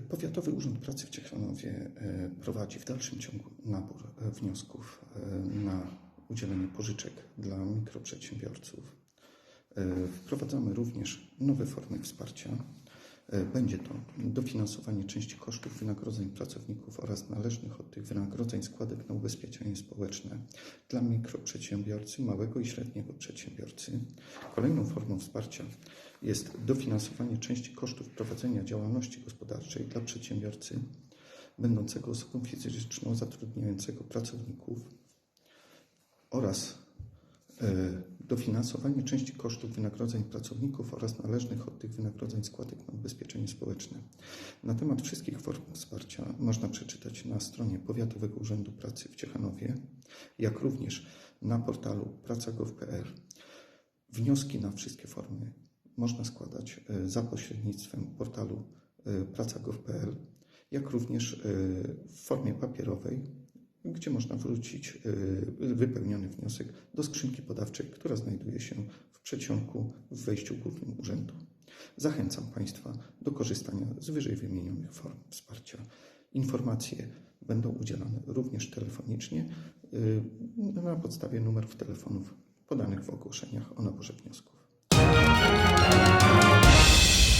Powiatowy Urząd Pracy w Ciechanowie e, prowadzi w dalszym ciągu nabór e, wniosków e, na udzielenie pożyczek dla mikroprzedsiębiorców. Wprowadzamy również nowe formy wsparcia. E, Będzie to dofinansowanie części kosztów wynagrodzeń pracowników oraz należnych od tych wynagrodzeń składek na ubezpieczenie społeczne dla mikroprzedsiębiorcy, małego i średniego przedsiębiorcy. Kolejną formą wsparcia jest dofinansowanie części kosztów prowadzenia działalności gospodarczej dla przedsiębiorcy będącego osobą fizyczną zatrudniającego pracowników oraz e, dofinansowanie części kosztów wynagrodzeń pracowników oraz należnych od tych wynagrodzeń składek na ubezpieczenie społeczne. Na temat wszystkich form wsparcia można przeczytać na stronie Powiatowego Urzędu Pracy w Ciechanowie, jak również na portalu praca.gov.pl. Wnioski na wszystkie formy można składać e, za pośrednictwem portalu e, praca.gov.pl, jak również e, w formie papierowej, gdzie można wrócić e, wypełniony wniosek do skrzynki podawczej, która znajduje się w przedsionku w wejściu głównym urzędu. Zachęcam Państwa do korzystania z wyżej wymienionych form wsparcia. Informacje będą udzielane również telefonicznie e, na podstawie numerów telefonów podanych w ogłoszeniach o naborze wniosków.